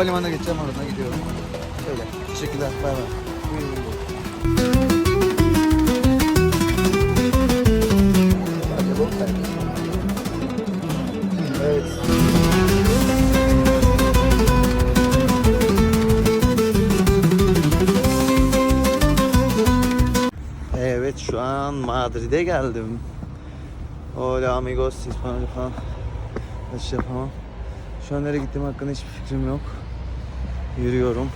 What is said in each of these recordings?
Havalimanına geçeceğim oradan gidiyorum. Öyle. Teşekkürler. Bay bay. Evet şu an Madrid'e geldim. Hola amigos, İspanyol falan. Hiç yapamam. Şu an nereye gittiğim hakkında hiçbir fikrim yok. Yürüyorum.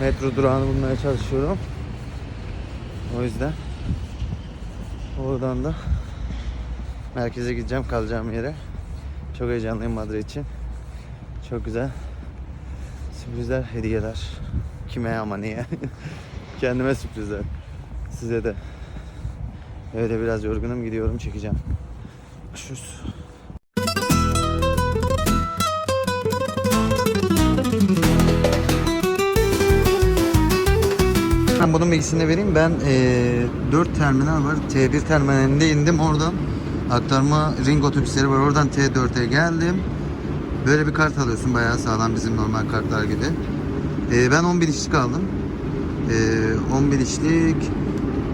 Metro durağını bulmaya çalışıyorum. O yüzden oradan da merkeze gideceğim kalacağım yere. Çok heyecanlıyım Madrid için. Çok güzel. Sürprizler, hediyeler. Kime ama niye? Kendime sürprizler. Size de. Öyle biraz yorgunum gidiyorum çekeceğim. Görüşürüz. Ben bunun bilgisini vereyim. Ben eee 4 terminal var. T1 terminalinde indim oradan. Aktarma ring otobüsleri var. Oradan T4'e geldim. Böyle bir kart alıyorsun. Bayağı sağlam bizim normal kartlar gibi. Eee, ben 10 bin işlik aldım. Eee 10 bin işlik.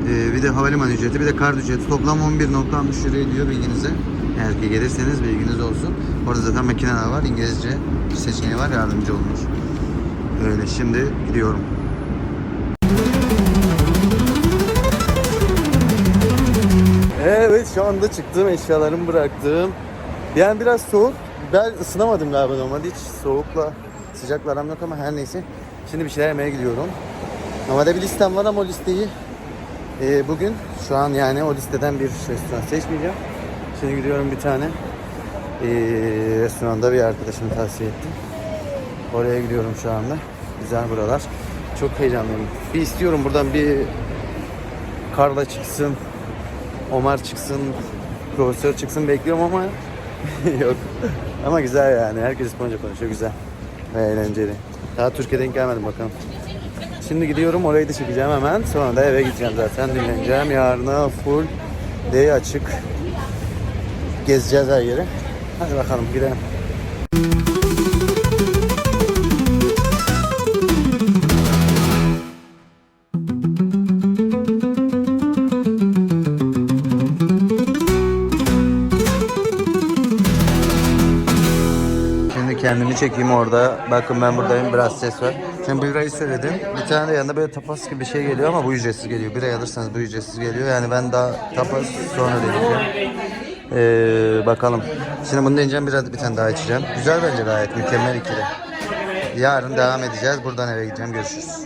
eee, bir de havalimanı ücreti, bir de kart ücreti. Toplam 11.60 lira ediyor bilginize. Eğer ki gelirseniz bilginiz olsun. Orada zaten makineler var. İngilizce seçeneği var. Yardımcı olmuş. Öyle şimdi gidiyorum. Evet şu anda çıktım eşyalarımı bıraktım. Yani biraz soğuk. Ben ısınamadım galiba normalde hiç soğukla sıcakla aram yok ama her neyse. Şimdi bir şeyler yemeye gidiyorum. Normalde bir listem var ama o listeyi e, bugün şu an yani o listeden bir restoran seçmeyeceğim. Şimdi gidiyorum bir tane e, restoranda bir arkadaşım tavsiye etti. Oraya gidiyorum şu anda. Güzel buralar. Çok heyecanlıyım. Bir istiyorum buradan bir Karla çıksın, Omar çıksın, profesör çıksın bekliyorum ama yok. Ama güzel yani. Herkes İspanyolca konuşuyor. Güzel. Ve eğlenceli. Daha Türkiye'ye denk gelmedim bakalım. Şimdi gidiyorum orayı da çekeceğim hemen. Sonra da eve gideceğim zaten. Dinleneceğim. Yarına full day açık. Gezeceğiz her yeri. Hadi bakalım gidelim. Kendimi çekeyim orada. Bakın ben buradayım. Biraz ses var. Şimdi birayı söyledim. Bir tane de yanında böyle tapas gibi bir şey geliyor ama bu ücretsiz geliyor. Bira alırsanız bu ücretsiz geliyor. Yani ben daha tapas sonra deneyeceğim. Ee, bakalım. Şimdi bunu deneyeceğim. Biraz bir tane daha içeceğim. Güzel bence gayet. Mükemmel ikili. Yarın devam edeceğiz. Buradan eve gideceğim. Görüşürüz.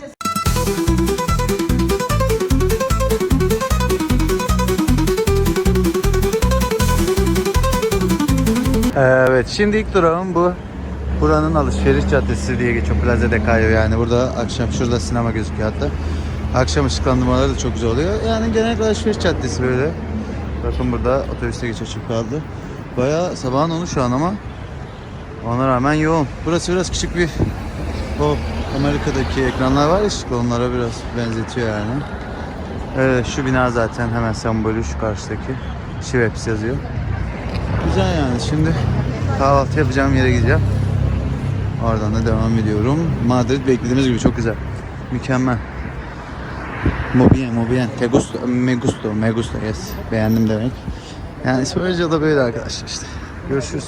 Evet, şimdi ilk durağım bu. Buranın alışveriş caddesi diye geçiyor. Plaza de Cayo yani. Burada akşam şurada sinema gözüküyor hatta. Akşam ışıklandırmaları da çok güzel oluyor. Yani genel alışveriş caddesi böyle. Bakın burada otobüste geç açık kaldı. Bayağı sabahın onu şu an ama ona rağmen yoğun. Burası biraz küçük bir o Amerika'daki ekranlar var ya ışıklı onlara biraz benzetiyor yani. Evet şu bina zaten hemen sembolü şu karşıdaki. Schweppes yazıyor. Güzel yani. Şimdi kahvaltı yapacağım yere gideceğim. Oradan da devam ediyorum. Madrid beklediğimiz gibi çok güzel. Mükemmel. Muy bien, muy bien. Te gusto, me gusto, me gusta, yes. Beğendim demek. Yani İspanyolca da böyle arkadaşlar işte. Görüşürüz.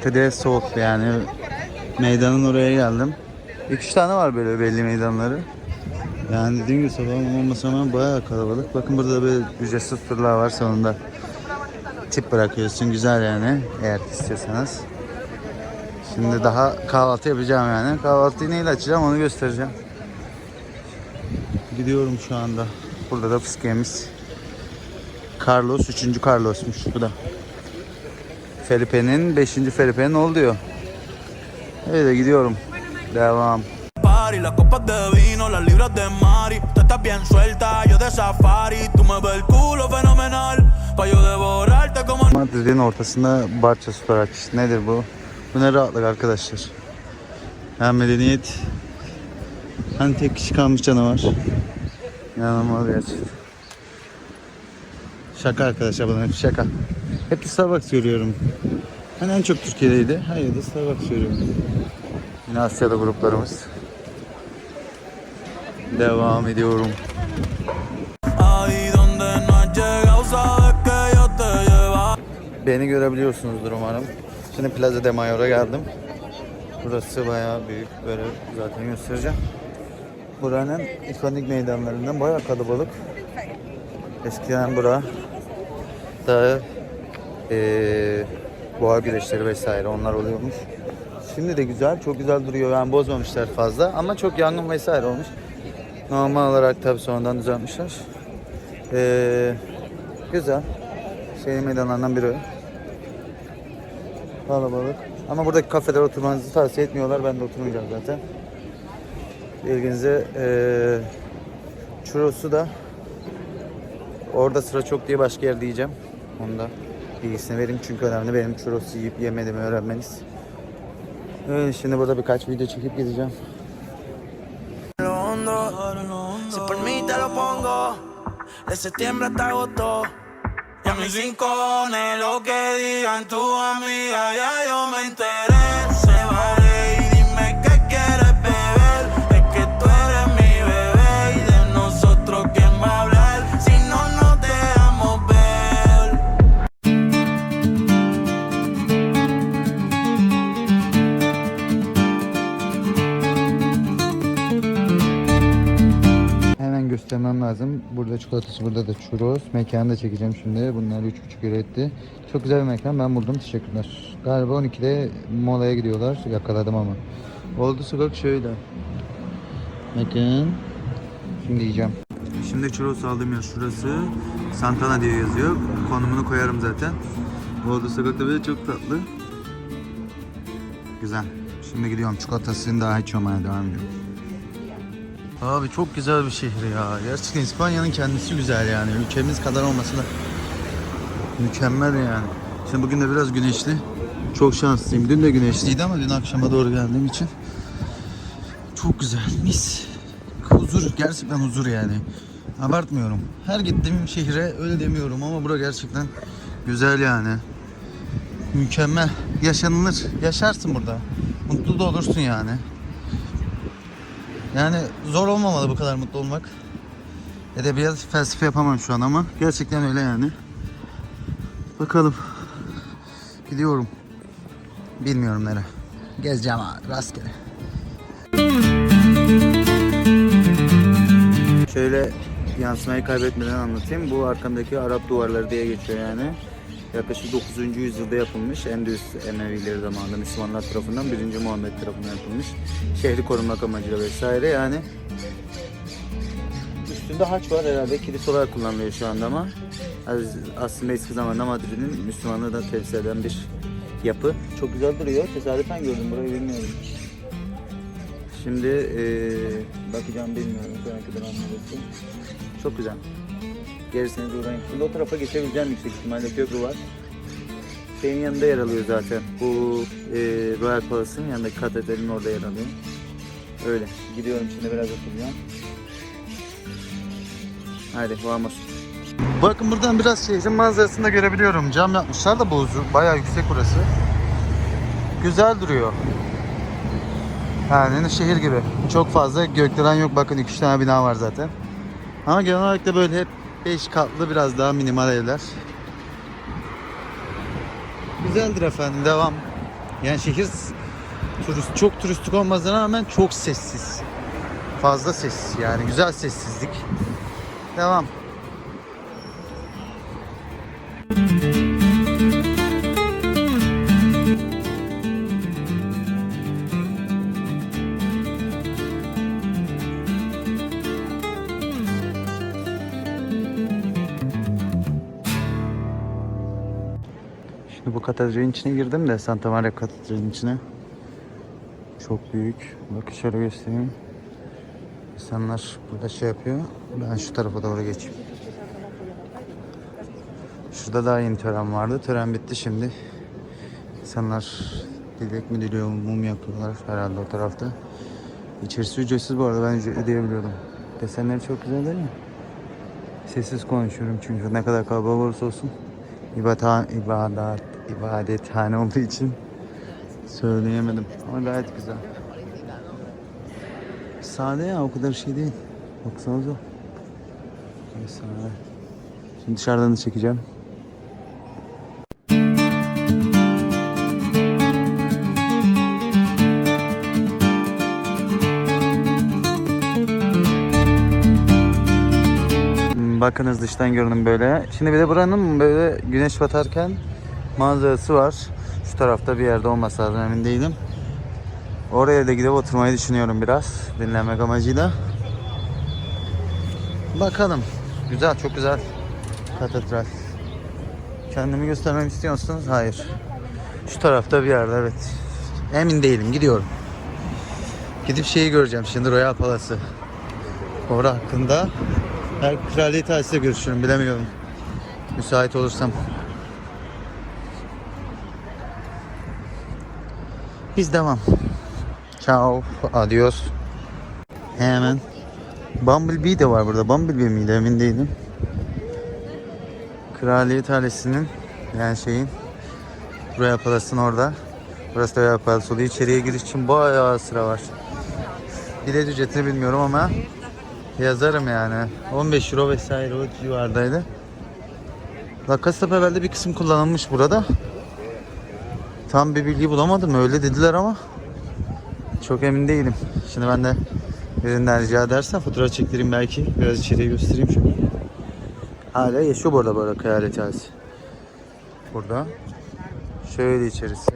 Arte de Sol yani meydanın oraya geldim. 2-3 tane var böyle belli meydanları. Yani dediğim gibi sabahın olmasa hemen bayağı kalabalık. Bakın burada da böyle ücretsiz turlar var sonunda. Tip bırakıyorsun güzel yani eğer istiyorsanız. Şimdi daha kahvaltı yapacağım yani. Kahvaltıyı neyle açacağım onu göstereceğim. Gidiyorum şu anda. Burada da fıskiyemiz. Carlos 3. Carlos'muş bu da. Felipe'nin 5. Felipe'nin ol diyor. Öyle gidiyorum. Devam. party, las copas de vino, las libras de Mari. Tú estás bien suelta, yo de safari. Tú me ves el culo fenomenal, pa' yo devorarte como Madrid'in ortasında Barça Storaç. Nedir bu? Bu ne rahatlık arkadaşlar. Hem medeniyet hem tek kişi kalmış canavar. İnanılmaz gerçekten. Şaka arkadaşlar bunlar hep şaka. Hep Starbucks görüyorum. Hani en çok Türkiye'deydi. Hayır da Starbucks görüyorum. Yine Asya'da gruplarımız. Devam ediyorum. Beni görebiliyorsunuzdur umarım. Şimdi Plaza de Mayor'a geldim. Burası bayağı büyük. Böyle zaten göstereceğim. Buranın ikonik meydanlarından bayağı kalabalık. Eskiden bura da eee boğa güreşleri vesaire onlar oluyormuş. Şimdi de güzel, çok güzel duruyor. Yani bozmamışlar fazla ama çok yangın vesaire olmuş. Normal olarak tabii sonradan düzeltmişler. Eee güzel. Şehir meydanlarından biri. Kalabalık. Ama buradaki kafeler oturmanızı tavsiye etmiyorlar. Ben de oturmayacağım zaten. Bilginize eee churros'u da orada sıra çok diye başka yerde yiyeceğim. Onu da bilgisini vereyim çünkü önemli benim churros yiyip yemediğimi öğrenmeniz. Evet, şimdi burada birkaç video çekip gideceğim. Si por lo pongo, de septiembre hasta agosto. Y a mis rincones, lo que digan tu amiga, ya yo me enteré. Lazım. Burada çikolatası, burada da churros. Mekanı da çekeceğim şimdi. Bunlar 3,5 euro etti. Çok güzel bir mekan. Ben buldum. Teşekkürler. Galiba 12'de molaya gidiyorlar. Yakaladım ama. Oldu sokak şöyle. Bakın. Şimdi yiyeceğim. Şimdi churros aldım ya şurası. Santana diye yazıyor. Konumunu koyarım zaten. Oldu sokakta böyle çok tatlı. Güzel. Şimdi gidiyorum. Çikolatasını daha içmeye devam ediyorum. Abi çok güzel bir şehir ya. Gerçekten İspanya'nın kendisi güzel yani. Ülkemiz kadar olması da mükemmel yani. Şimdi bugün de biraz güneşli. Çok şanslıyım. Dün de güneşliydi ama dün akşama doğru geldiğim için çok güzel. Mis. Huzur. Gerçekten huzur yani. Abartmıyorum. Her gittiğim şehre öyle demiyorum ama bura gerçekten güzel yani. Mükemmel. Yaşanılır. Yaşarsın burada. Mutlu da olursun yani. Yani zor olmamalı bu kadar mutlu olmak. Edebiyat, felsefe yapamam şu an ama gerçekten öyle yani. Bakalım. Gidiyorum. Bilmiyorum nereye. Gezeceğim abi rastgele. Şöyle yansımayı kaybetmeden anlatayım. Bu arkamdaki Arap duvarları diye geçiyor yani. Yaklaşık 9. yüzyılda yapılmış. Endülüs Emevileri zamanında Müslümanlar tarafından 1. Muhammed tarafından yapılmış. Şehri korumak amacıyla vesaire yani. Üstünde haç var herhalde. Kilise olarak kullanılıyor şu anda ama aslında eski zamanda Madrid'in Müslümanlığı da temsil eden bir yapı. Çok güzel duruyor. Tesadüfen gördüm burayı bilmiyorum. Şimdi eee bakacağım bilmiyorum. Kadar anlamışsın. Çok güzel. Gerisini de uğrayın. Şimdi o tarafa geçebileceğim yüksek ihtimalle köprü var. Şeyin yanında yer alıyor zaten. Bu e, Royal Palace'ın yanındaki katedralin orada yer alıyor. Öyle. Gidiyorum şimdi biraz oturacağım. Haydi vamos. Bakın buradan biraz şehrin manzarasını da görebiliyorum. Cam yapmışlar da bozu. Bayağı yüksek burası. Güzel duruyor. Yani şehir gibi. Çok fazla gökdelen yok. Bakın 2-3 tane bina var zaten. Ama genel olarak da böyle hep 5 katlı biraz daha minimal evler. Güzeldir efendim devam. Yani şehir turist, çok turistik olmasına rağmen çok sessiz. Fazla sessiz yani güzel sessizlik. Devam. Katedralin içine girdim de Santa Maria katedralin içine. Çok büyük. Bakın şöyle göstereyim. İnsanlar burada şey yapıyor. Ben şu tarafa doğru geçeyim. Şurada daha yeni tören vardı. Tören bitti şimdi. İnsanlar dilek mi diliyor, mum yakıyorlar herhalde o tarafta. İçerisi ücretsiz bu arada ben ücretli diyebiliyordum. Desenleri çok güzel değil mi? Sessiz konuşuyorum çünkü ne kadar kalabalık olursa olsun ibadet, ibadet, ibadethane olduğu için söyleyemedim. Ama gayet güzel. Sade ya o kadar şey değil. Baksanıza. Sade. Şimdi dışarıdan da çekeceğim. Hmm, Bakınız dıştan görünüm böyle. Şimdi bir de buranın böyle güneş batarken manzarası var. Şu tarafta bir yerde olmasa lazım emin değilim. Oraya da gidip oturmayı düşünüyorum biraz dinlenmek amacıyla. Bakalım. Güzel, çok güzel. Katedral. Kendimi göstermemi istiyorsanız hayır. Şu tarafta bir yerde evet. Emin değilim. Gidiyorum. Gidip şeyi göreceğim şimdi Royal Palace'ı. Orada hakkında her kraliyet ailesiyle görüşürüm bilemiyorum. Müsait olursam. Biz devam. Ciao. Adios. Hemen. Bumblebee de var burada. Bumblebee miydi emin değilim. Kraliyet ailesinin yani şeyin Royal Palace'ın orada. Burası da Royal Palace oluyor. İçeriye giriş için bayağı sıra var. Bilet ücretini bilmiyorum ama yazarım yani. 15 euro vesaire o civardaydı. La Casa de Papel'de bir kısım kullanılmış burada. Tam bir bilgi bulamadım öyle dediler ama çok emin değilim. Şimdi ben de birinden rica edersen fotoğraf çektireyim belki. Biraz içeriye göstereyim şunu. Hala yaşıyor bu arada böyle kraliyet ailesi. Burada. Şöyle içerisi.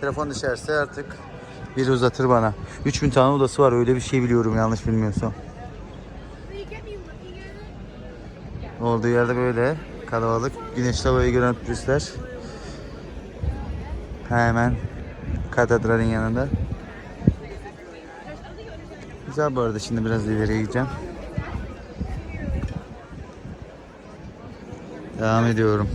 Telefon düşerse artık biri uzatır bana. 3000 tane odası var öyle bir şey biliyorum yanlış bilmiyorsam. Olduğu yerde böyle kalabalık. Güneşli havayı gören turistler. Hemen katedralin yanında. Güzel bu arada şimdi biraz ileriye gideceğim. Devam ediyorum.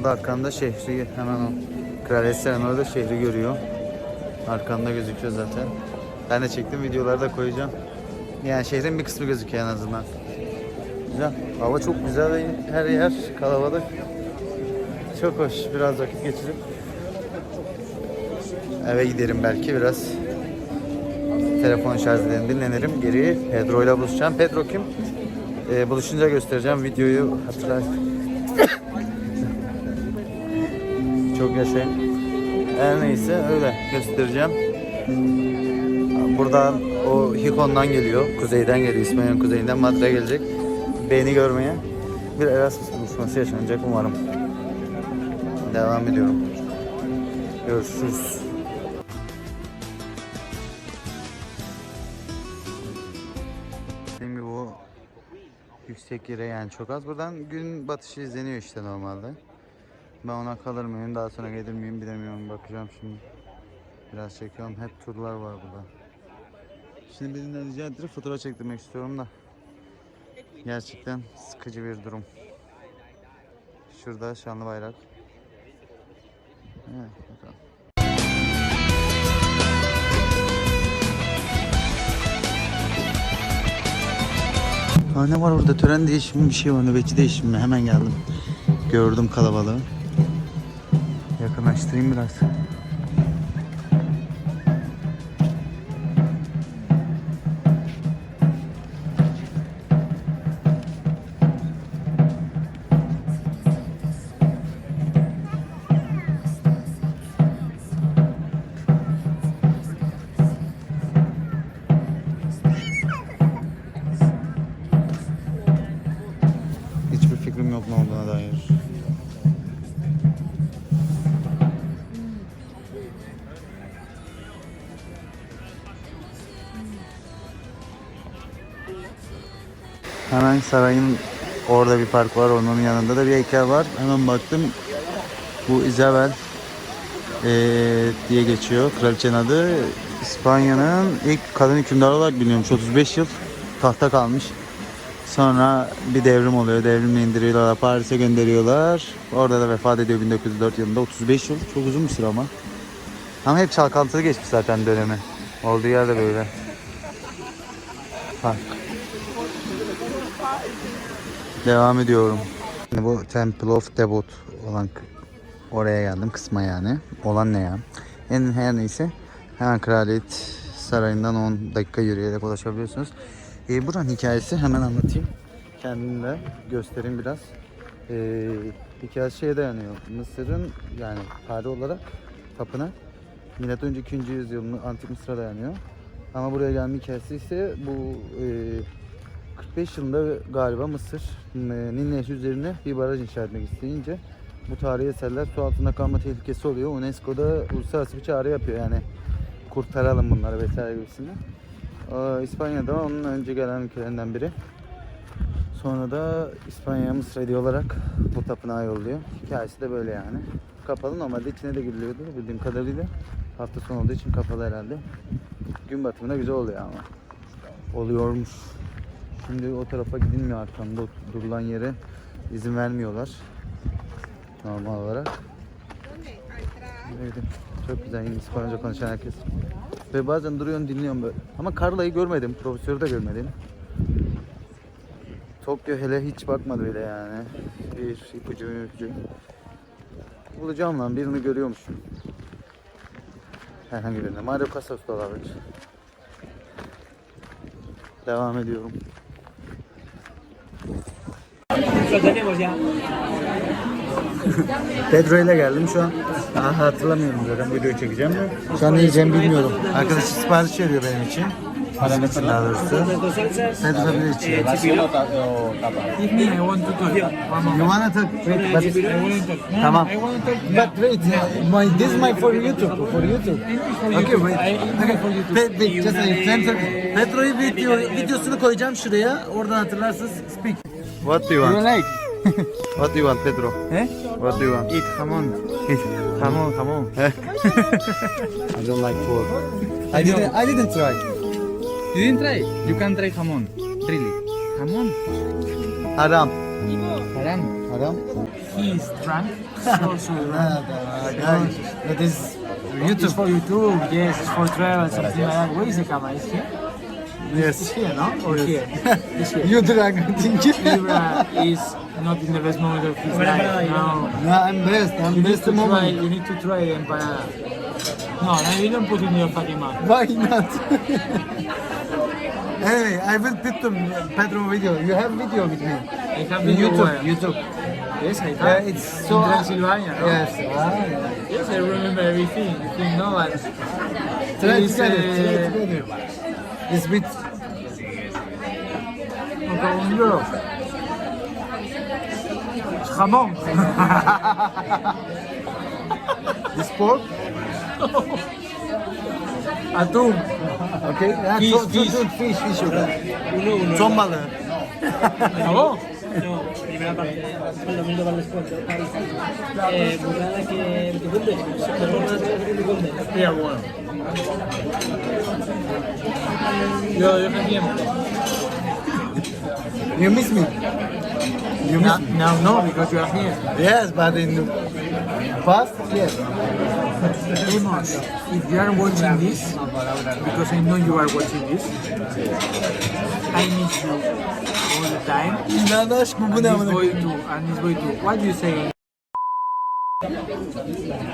Burada arkanda şehri hemen o Kraliyet orada şehri görüyor. Arkanda gözüküyor zaten. Ben de çektim videolarda koyacağım. Yani şehrin bir kısmı gözüküyor en azından. Güzel. Hava çok güzel her yer kalabalık. Çok hoş. Biraz vakit geçirip eve giderim belki biraz. Telefon şarj ederim, dinlenirim. Geri Pedro ile buluşacağım. Pedro kim? Ee, buluşunca göstereceğim videoyu hatırlar. Çok yaşayın. Her neyse öyle göstereceğim. Buradan o Hikon'dan geliyor. Kuzeyden geliyor. İspanya'nın kuzeyinden Madrid'e gelecek. Beni görmeye. Bir Erasmus buluşması yaşanacak umarım. Devam ediyorum. Görüşürüz. Dediğim bu yüksek yere yani çok az. Buradan gün batışı izleniyor işte normalde. Ben ona kalır mıyım daha sonra gelir miyim bilemiyorum bakacağım şimdi. Biraz çekiyorum hep turlar var burada. Şimdi birinden rica ettirip fotoğraf çektirmek istiyorum da. Gerçekten sıkıcı bir durum. Şurada şanlı bayrak. Evet, bakalım. Aa, ne var orada? Tören değişimi bir şey var. Nöbetçi değişimi. Hemen geldim. Gördüm kalabalığı. Yakınlaştırayım biraz. Sarayın orada bir park var. Onun yanında da bir heykel var. Hemen baktım. Bu Isabel eee, diye geçiyor. Kraliçenin adı. İspanya'nın ilk kadın hükümdarı olarak biliniyormuş. 35 yıl tahta kalmış. Sonra bir devrim oluyor. Devrimle indiriyorlar. Paris'e gönderiyorlar. Orada da vefat ediyor 1904 yılında. 35 yıl. Çok uzun bir süre ama. Ama hep çalkantılı geçmiş zaten dönemi. Olduğu yerde böyle. Park. Devam ediyorum. Şimdi bu Temple of Debut olan oraya geldim kısma yani. Olan ne ya? En her neyse hemen Kraliyet Sarayı'ndan 10 dakika yürüyerek ulaşabiliyorsunuz. Ee, buranın hikayesi hemen anlatayım. Kendimi de göstereyim biraz. Ee, hikayesi şeye dayanıyor. Mısır'ın yani tarih olarak tapınak Milattan önce 2. yüzyılın antik Mısır'a dayanıyor. Ama buraya gelme hikayesi ise bu e, 45 yılında galiba Mısır e, Nil Nehri üzerine bir baraj inşa etmek isteyince bu tarihi eserler su altında kalma tehlikesi oluyor. UNESCO'da uluslararası bir çağrı yapıyor yani kurtaralım bunları vesaire gibisinden. İspanya'da onun önce gelen ülkelerinden biri. Sonra da İspanya'ya Mısır hediye olarak bu tapınağı yolluyor. Hikayesi de böyle yani. Kapalı normalde içine de giriliyordu bildiğim kadarıyla. Hafta sonu olduğu için kapalı herhalde. Gün batımında güzel oluyor ama. Oluyormuş. Şimdi o tarafa gidilmiyor arkamda durulan yere izin vermiyorlar. Normal olarak. Evet, çok güzel İspanyolca konuşan herkes. Ve bazen duruyorum dinliyorum böyle. Ama Carla'yı görmedim, profesörü de görmedim. Tokyo hele hiç bakmadı bile yani. Bir ipucu ipucu. Bulacağım lan birini görüyormuşum. Herhangi birine. Mario Casas da olabilir. Devam ediyorum. Pedro ile geldim şu an. Daha hatırlamıyorum zaten video çekeceğim. Şu an ne yiyeceğimi bilmiyorum. Arkadaş sipariş veriyor benim için. Bizim için daha doğrusu. Pedro bile içiyor. You wanna talk? Wait, but... Tamam. But wait, my this is my for YouTube, for YouTube. Okay, wait. Okay. Pe- wait, just a video, videosunu koyacağım şuraya. Oradan hatırlarsınız. Speak. What do you want? You like? What do you want, Pedro? Eh? What do you want? Eat jamón. Jamón, jamón. I don't like pork. I didn't- I didn't try. You didn't try? You can try jamón. Really? Jamón? Haram. Haram. Haram. He is drunk. So, so drunk. that is It's for YouTube, yes, it's for travel, something like that. Where is the camera? Is here? Yes. It's here, no? Or here? It's here. You drunk, thank you. Ibra is not in the best moment of his life. No. No, I'm best. You I'm need best to try. moment. You need to try the empanada. No, no, you don't put in your fucking mouth. Why not? anyway, I will put the Pedro video. You have video with me. I have video YouTube. where- YouTube. Yes, I have. Yeah, it's so. in Transylvania, no? Yes. Ah, yeah. Yes, I remember everything. You think no, but Try It is, together. uh, Try together. It's with un euro. Jamón. this pork. Atún. Okay. Yeah, Fish, so, so, fish. so, fish, fish. Okay. Uno, uno. Ton balığı. ¿Acabó? No, primera parte, el domingo para el descuento. Eh, burrada que te cumple, se te cumple. Hostia, bueno. Yo, yo me siempre. You miss me? You Now, now no, because you are here. Yes, but in the past, yes. Amos, if you are watching this, because I know you are watching this, I miss you all the time. İnan aşk mı And this boy too, and this boy too. What do you say?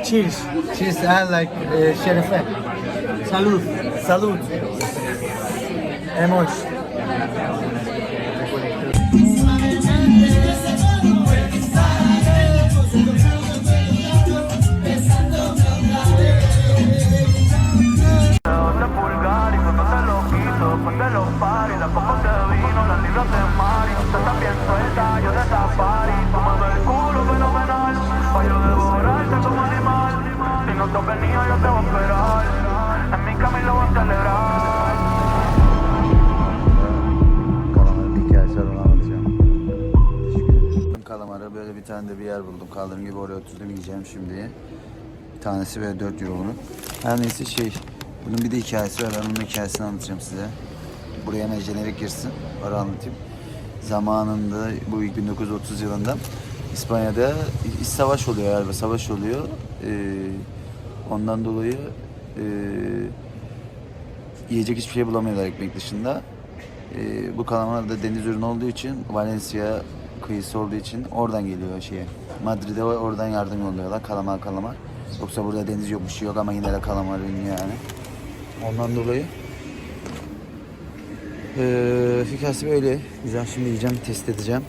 Cheers. She's uh, like uh, Şerife. Salud. Salut. Emoş. De bir yer buldum. Kaldığım gibi oraya oturdum yiyeceğim şimdi. Bir tanesi böyle 4 euro bunun. Her neyse şey, bunun bir de hikayesi var. Ben onun hikayesini anlatacağım size. Buraya hemen jenerik girsin. Para anlatayım. Zamanında bu ilk 1930 yılında İspanya'da iç savaş oluyor galiba. Savaş oluyor. Ee, ondan dolayı ee, yiyecek hiçbir şey bulamıyorlar ekmek dışında. Ee, bu kalamar da deniz ürünü olduğu için Valencia kıyısı olduğu için oradan geliyor şeye. Madrid'e oradan yardım yolluyorlar kalamar kalamar. Yoksa burada deniz yok bir şey yok ama yine de kalamar ünlü yani. Ondan dolayı ee, hikayesi böyle. Güzel şimdi yiyeceğim, test edeceğim.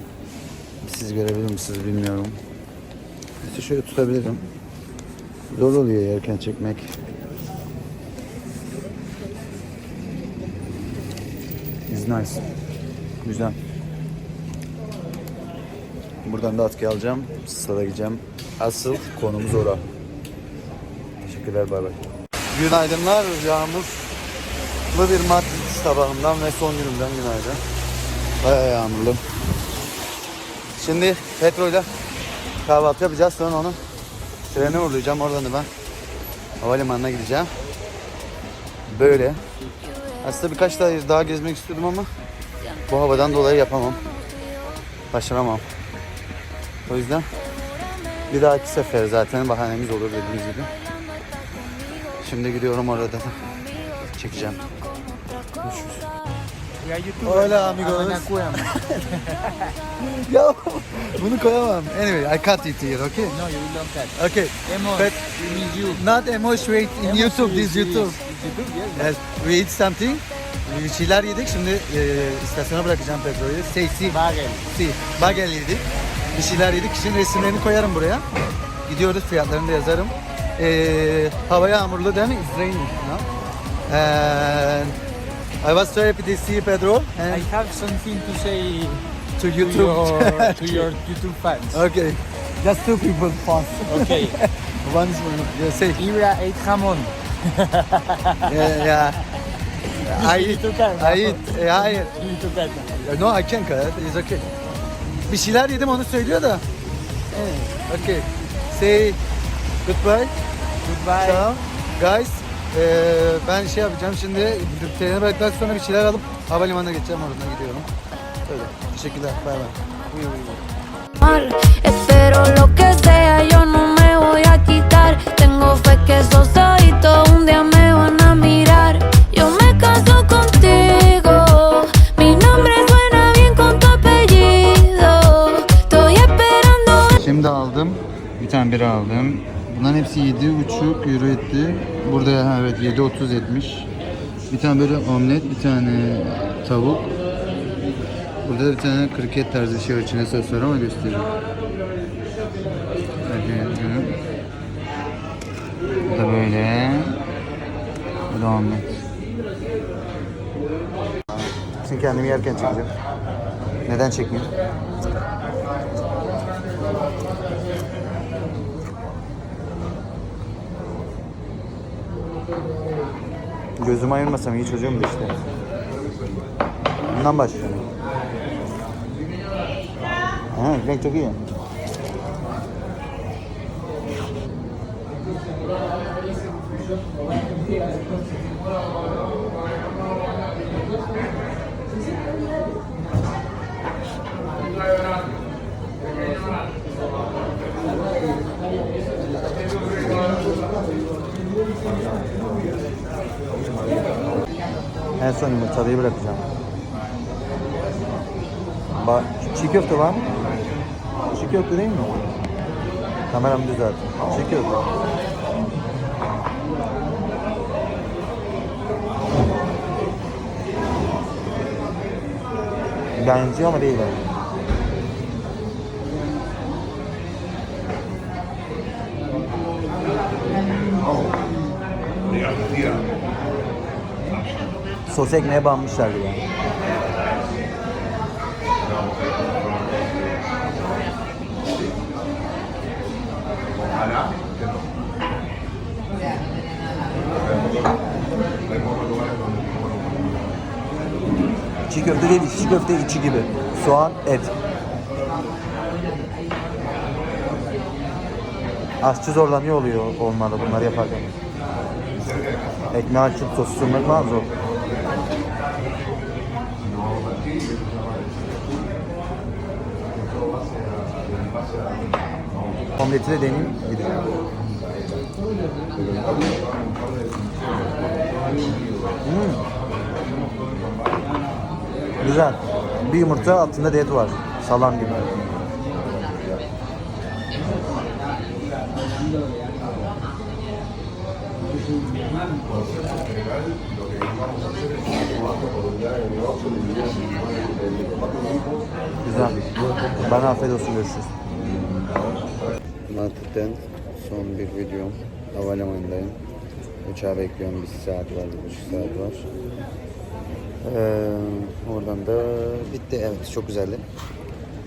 Siz görebilir misiniz bilmiyorum. İşte şöyle tutabilirim. Zor oluyor yerken çekmek. Is nice. Güzel. Buradan da atkı alacağım. Stada gideceğim. Asıl konumuz ora. Teşekkürler bay bay. Günaydınlar. Yağmurlu bir Madrid sabahından ve son günümden günaydın. Bayağı yağmurlu. Şimdi Petro'yla kahvaltı yapacağız. Sonra onu trene uğurlayacağım. Oradan da ben havalimanına gideceğim. Böyle. Aslında birkaç daha daha gezmek istiyordum ama bu havadan dolayı yapamam. Başaramam. O yüzden bir dahaki sefer zaten bahanemiz olur dediğimiz gibi. Şimdi gidiyorum orada da çekeceğim. YouTubers. Hola, amigos. Ya bunu koyamam. Anyway, I cut it here, okay? No, you will not catch. Okay. Emos, But we you. not emotionate in Emos, YouTube, this YouTube. YouTube, yes. Yes, we eat something. Bir şeyler yedik. Şimdi e, istasyona bırakacağım petrolü. Say si. Bagel. Si. Bagel yedik. Bir şeyler yedik. Şimdi resimlerini koyarım buraya. Gidiyoruz. Fiyatlarını da yazarım. E, hava yağmurlu değil mi? It's raining now. And I was so happy to see you, Pedro. I And have something to say to to YouTube. your, to your YouTube fans. okay. Just two people fast. Okay. One is one. Yeah, say. Ibra ate jamón. Yeah, yeah. I eat. to. I eat. Yeah, I eat. To. No, I can cut. It's okay. Bir şeyler yedim onu söylüyor da. Evet. Okay. Say goodbye. Goodbye. Ciao. Guys. Ee, ben şey yapacağım şimdi treni bıraktıktan sonra bir şeyler alıp havalimanına geçeceğim oradan gidiyorum. Öyle. Teşekkürler. Bay bay. mal. Espero lo que sea, yo no me voy a quitar. Tengo fe que esos ojitos un día me van a mirar. Yo me caso contigo. Bir tane bira aldım. Bunların hepsi 7,5 euro etti. Burada ha, evet 7.30 etmiş. Bir tane böyle omlet, bir tane tavuk. Burada da bir tane kriket tarzı şey var. içine sos var ama göstereyim. Evet. Bu da böyle. Bu da omlet. Şimdi kendimi yerken çekeceğim. Neden çekmiyorum? Gözümü ayırmasam iyi çocuğum da işte. Bundan başlıyorum. Ha, renk çok iyi. En son yumurtalıyı bırakacağım. Ba çiğ köfte var mı? Çiğ köfte değil mi? Kameramı düzelt. Çiğ köfte. Benziyor ama değil. yani. Sos ekmeğe banmışlar gibi. Çiğ köfte değil, çiğ köfte içi gibi. Soğan, et. Aşçı zorlanıyor oluyor olmalı bunları yaparken. Ekmeği açıp sosu sürmek falan zor. Omleti de deneyeyim. Gideceğim. Hmm. Güzel. Bir yumurta altında da et var. Salam gibi. Bana afiyet olsun görüşürüz. Mantıktan son bir videom. Havalimanındayım. Uçağı bekliyorum. Bir saat var, bir buçuk saat var. Ee, oradan da bitti. Evet çok güzeldi.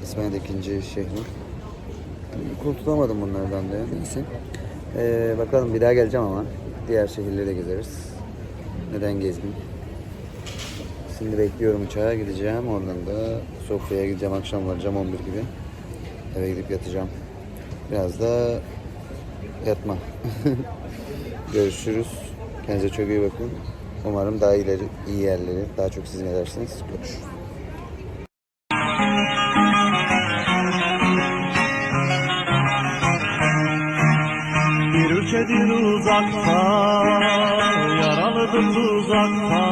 İsmail'de ikinci şehrim. Kurtulamadım bunlardan da. Neyse. Ee, bakalım bir daha geleceğim ama. Diğer şehirleri de gezeriz. Neden gezmeyeyim? Şimdi bekliyorum uçağa gideceğim. Oradan da Sofya'ya gideceğim. Akşam varacağım 11 gibi. Eve gidip yatacağım. Biraz da yatma. Görüşürüz. Kendinize çok iyi bakın. Umarım daha ileri, iyi yerleri, daha çok sizin edersiniz. Görüşürüz. Bir ülkedir uzakta, yaralıdır uzakta.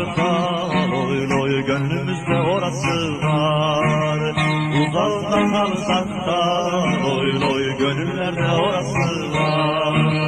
Uzağında kalsak da, oy oy gönlümüzde orası var. Uzağında kalsak da, oy oy gönüllerde orası var.